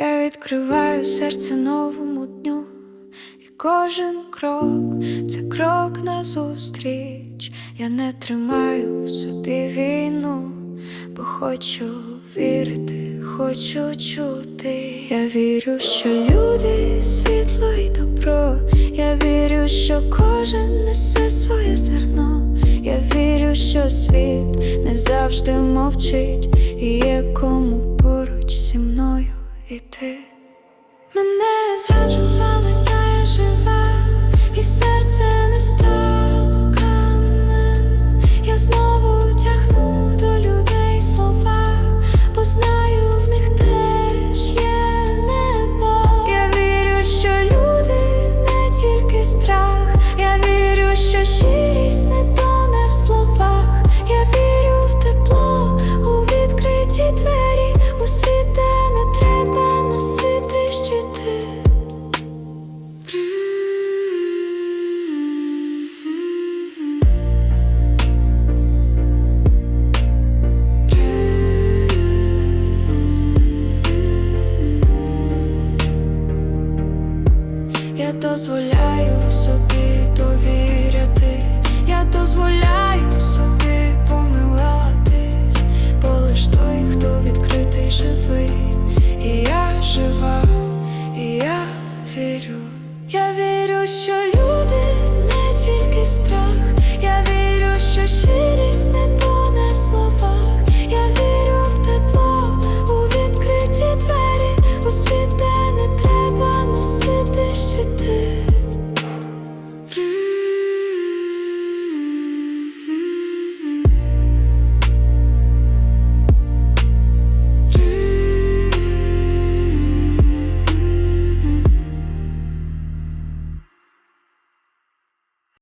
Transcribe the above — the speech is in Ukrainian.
Я відкриваю серце новому дню, і кожен крок це крок назустріч. Я не тримаю в собі війну, бо хочу вірити, хочу чути. Я вірю, що люди світло і добро. Я вірю, що кожен несе своє зерно. Я вірю, що світ не завжди мовчить, і є Мене зраджували, та жива, і серце не стало каменем. Я знову тягну до людей слова, бо знаю, в них теж є дозволяю собі довіряти, я дозволяю.